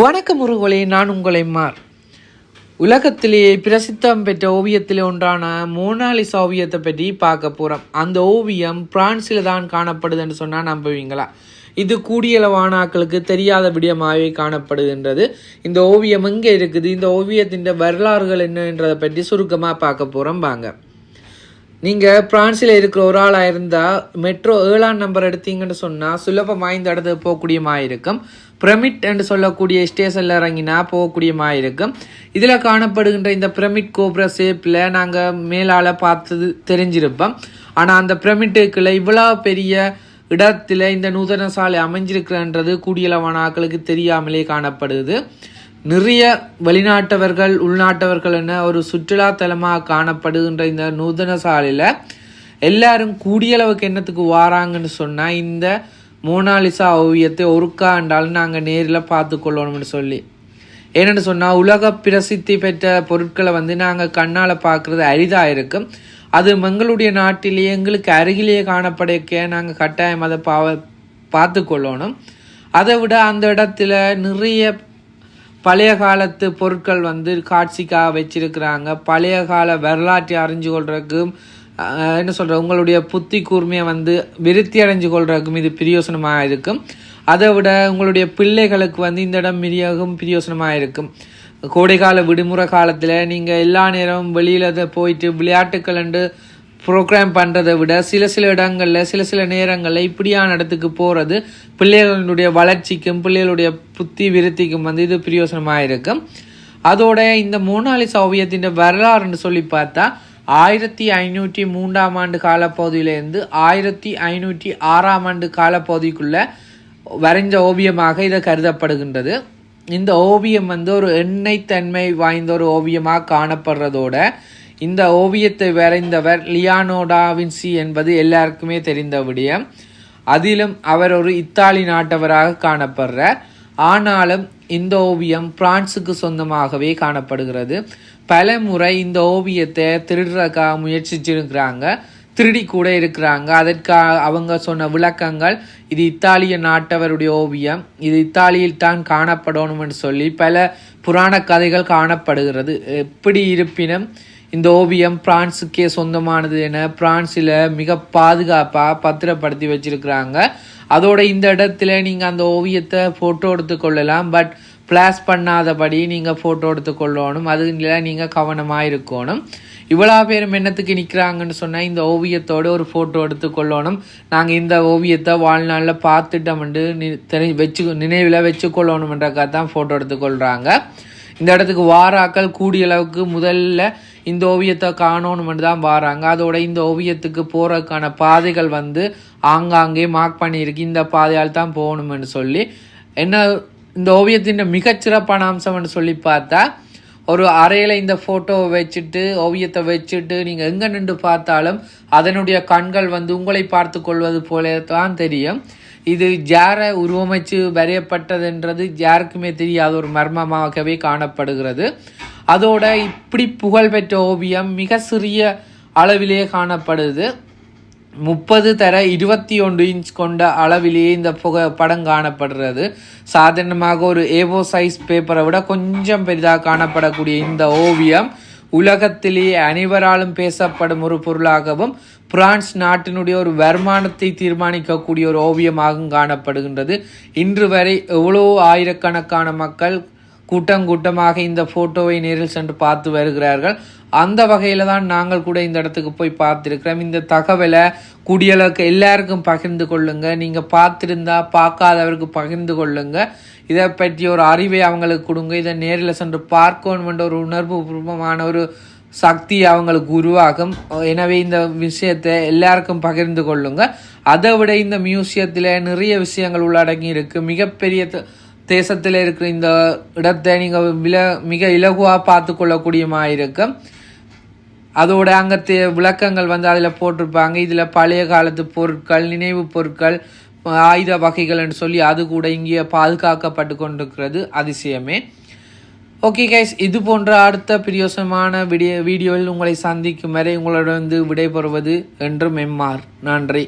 வணக்கம் முருகோலே நான் உங்களை மார். உலகத்திலேயே பிரசித்தம் பெற்ற ஓவியத்தில் ஒன்றான மோனாலிசா ஓவியத்தை பற்றி பார்க்க போகிறோம் அந்த ஓவியம் பிரான்சில் தான் காணப்படுதுன்னு சொன்னால் நம்புவீங்களா? இது கூடியளவானாக்களுக்கு தெரியாத விடயமாகவே காணப்படுகின்றது. இந்த ஓவியம் எங்கே இருக்குது? இந்த ஓவியத்தின் வரலாறுகள் என்னன்றதை பற்றி சுருக்கமாக பார்க்க போகிறோம் வாங்க. நீங்கள் பிரான்ஸில் இருக்கிற ஒரு ஆளாக இருந்தால் மெட்ரோ ஏழாம் நம்பர் எடுத்தீங்கன்னு சொன்னால் சுலபமாக இந்த இடத்துக்கு போகக்கூடியமாக இருக்கும் பிரமிட் என்று சொல்லக்கூடிய ஸ்டேஷனில் இறங்கினா போகக்கூடியமாக இருக்கும் இதில் காணப்படுகின்ற இந்த பிரமிட் கோபுர ஷேப்பில் நாங்கள் மேலால் பார்த்தது தெரிஞ்சிருப்போம். ஆனால் அந்த பிரமிட்டுக்குள்ள இவ்வளோ பெரிய இடத்துல இந்த நூதன சாலை அமைஞ்சிருக்கிறன்றது கூடியளவான ஆட்களுக்கு தெரியாமலே காணப்படுது. நிறைய வெளிநாட்டவர்கள் உள்நாட்டவர்கள் என ஒரு சுற்றுலா தலமாக காணப்படுகின்ற இந்த நூதன சாலையில் எல்லாரும் கூடியளவுக்கு என்னத்துக்கு வாராங்கன்னு சொன்னால் இந்த மோனாலிசா ஓவியத்தை ஒருக்காண்டாலும் நாங்கள் நேரில் பார்த்து கொள்ளணும்னு சொல்லி. ஏன்னு சொன்னால் உலக பிரசித்தி பெற்ற பொருட்களை வந்து நாங்கள் கண்ணால் பார்க்குறது அரிதாக இருக்கும். அது எங்களுடைய நாட்டிலேயே எங்களுக்கு அருகிலேயே காணப்படைக்க நாங்கள் கட்டாயம் அதை பா பார்த்து கொள்ளணும். அதை விட அந்த இடத்துல நிறைய பழைய காலத்து பொருட்கள் வந்து காட்சிக்காக வச்சிருக்கிறாங்க. பழைய கால வரலாற்றை அறிஞ்சு கொள்றதுக்கும் என்ன சொல்கிற உங்களுடைய புத்தி கூர்மையை வந்து விருத்தி அடைஞ்சு கொள்றதுக்கும் இது பிரியோசனமாக இருக்கும். அதை விட உங்களுடைய பிள்ளைகளுக்கு வந்து இந்த இடம் மிகவும் பிரயோசனமாக இருக்கும் கோடைக்கால விடுமுறை காலத்தில் நீங்கள் எல்லா நேரமும் வெளியில் போயிட்டு விளையாட்டுக்கள் ப்ரோக்ராம் பண்ணுறதை விட சில சில இடங்களில் சில சில நேரங்களில் இப்படியான இடத்துக்கு போகிறது பிள்ளைகளுடைய வளர்ச்சிக்கும் பிள்ளைகளுடைய புத்தி விருத்திக்கும் வந்து இது பிரயோசனமாக இருக்கும் அதோட இந்த மோனாலிசா ஓவியத்தின் வரலாறுன்னு சொல்லி பார்த்தா ஆயிரத்தி ஐநூற்றி மூன்றாம் ஆண்டு காலப்பகுதியிலேருந்து ஆயிரத்தி ஐநூற்றி ஆறாம் ஆண்டு காலப்பகுதிக்குள்ளே வரைஞ்ச ஓவியமாக இதை கருதப்படுகின்றது. இந்த ஓவியம் வந்து ஒரு எண்ணெய் தன்மை வாய்ந்த ஒரு ஓவியமாக காணப்படுறதோட இந்த ஓவியத்தை வரைந்தவர் லியானோடாவின்சி என்பது எல்லாருக்குமே தெரிந்த விடயம். அதிலும் அவர் ஒரு இத்தாலி நாட்டவராக காணப்படுறார். ஆனாலும் இந்த ஓவியம் பிரான்சுக்கு சொந்தமாகவே காணப்படுகிறது. பல முறை இந்த ஓவியத்தை திருடுறக்காக முயற்சிச்சிருக்கிறாங்க. திருடி கூட இருக்கிறாங்க. அதற்காக அவங்க சொன்ன விளக்கங்கள் இது இத்தாலிய நாட்டவருடைய ஓவியம். இது இத்தாலியில் தான் காணப்படணும்னு சொல்லி பல புராண கதைகள் காணப்படுகிறது. எப்படி இருப்பினும் இந்த ஓவியம் பிரான்ஸுக்கே சொந்தமானது என பிரான்ஸில் மிக பாதுகாப்பாக பத்திரப்படுத்தி வச்சிருக்கிறாங்க. அதோட இந்த இடத்துல நீங்கள் அந்த ஓவியத்தை ஃபோட்டோ எடுத்துக்கொள்ளலாம் பட் ஃப்ளாஷ் பண்ணாதபடி நீங்கள் ஃபோட்டோ எடுத்துக்கொள்ளணும் அதுல நீங்கள் கவனமாக இருக்கணும். இவ்வளோ பேரும் என்னத்துக்கு நிற்கிறாங்கன்னு சொன்னால் இந்த ஓவியத்தோடு ஒரு ஃபோட்டோ எடுத்துக்கொள்ளணும் நாங்கள் இந்த ஓவியத்தை வாழ்நாளில் பார்த்துட்டோம்ட்டு தெரி வச்சு நினைவில் வச்சுக்கொள்ளணுன்றக்காக தான் ஃபோட்டோ எடுத்துக்கொள்கிறாங்க இந்த இடத்துக்கு வாராக்கள் கூடிய அளவுக்கு முதல்ல இந்த ஓவியத்தை காணணும்னு தான் வாராங்க. அதோட இந்த ஓவியத்துக்கு போகிறதுக்கான பாதைகள் வந்து ஆங்காங்கே மார்க் பண்ணியிருக்கு. இந்த பாதையால் தான் போகணும்னு சொல்லி. என்ன இந்த ஓவியத்தின் மிகச்சிறப்பான அம்சம்னு சொல்லி பார்த்தா ஒரு அறையில் இந்த ஃபோட்டோவை வச்சுட்டு ஓவியத்தை வச்சுட்டு நீங்கள் எங்கே நின்று பார்த்தாலும் அதனுடைய கண்கள் வந்து உங்களை பார்த்து கொள்வது போல தான் தெரியும். இது ஜாரை உருவமைச்சு வரையப்பட்டதுன்றது யாருக்குமே தெரியாத ஒரு மர்மமாகவே காணப்படுகிறது. அதோட இப்படி புகழ்பெற்ற ஓவியம் மிக சிறிய அளவிலேயே காணப்படுது. முப்பது தர இருபத்தி ஒன்று இன்ச் கொண்ட அளவிலேயே இந்த புகை படம் காணப்படுறது. சாதாரணமாக ஒரு ஏவோ சைஸ் பேப்பரை விட கொஞ்சம் பெரிதாக காணப்படக்கூடிய இந்த ஓவியம் உலகத்திலேயே அனைவராலும் பேசப்படும் ஒரு பொருளாகவும் பிரான்ஸ் நாட்டினுடைய ஒரு வருமானத்தை தீர்மானிக்கக்கூடிய ஒரு ஓவியமாகவும் காணப்படுகின்றது. இன்று வரை எவ்வளோ ஆயிரக்கணக்கான மக்கள் கூட்டம் கூட்டமாக இந்த ஃபோட்டோவை நேரில் சென்று பார்த்து வருகிறார்கள். அந்த வகையில் தான் நாங்கள் கூட இந்த இடத்துக்கு போய் பார்த்துருக்கிறோம். இந்த தகவலை குடியளவுக்கு எல்லாருக்கும் பகிர்ந்து கொள்ளுங்க. நீங்கள் பார்த்துருந்தா பார்க்காதவருக்கு பகிர்ந்து கொள்ளுங்க. இதை பற்றி ஒரு அறிவை அவங்களுக்கு கொடுங்க. இதை நேரில் சென்று பார்க்கணுமென்ற ஒரு உணர்வு பூர்வமான ஒரு சக்தி அவங்களுக்கு உருவாகும். எனவே இந்த விஷயத்தை எல்லாருக்கும் பகிர்ந்து கொள்ளுங்க. அதை விட இந்த மியூசியத்தில் நிறைய விஷயங்கள் உள்ளடங்கி இருக்குது மிகப்பெரிய தேசத்தில் இருக்கிற இந்த இடத்தை நீங்கள் வில மிக இலகுவாக பார்த்து கொள்ளக்கூடியமாக இருக்கும் அதோட அங்கே விளக்கங்கள் வந்து அதில் போட்டிருப்பாங்க. இதில் பழைய காலத்து பொருட்கள் நினைவு பொருட்கள் ஆயுத வகைகள்னு சொல்லி அது கூட இங்கே பாதுகாக்கப்பட்டு கொண்டிருக்கிறது. அதிசயமே. ஓகே கைஸ் இது போன்ற அடுத்த பிரியோசமான வீடியோ வீடியோவில் உங்களை சந்திக்கும் வரை உங்களோட வந்து விடைபெறுவது என்றும் எம்மார் நன்றி.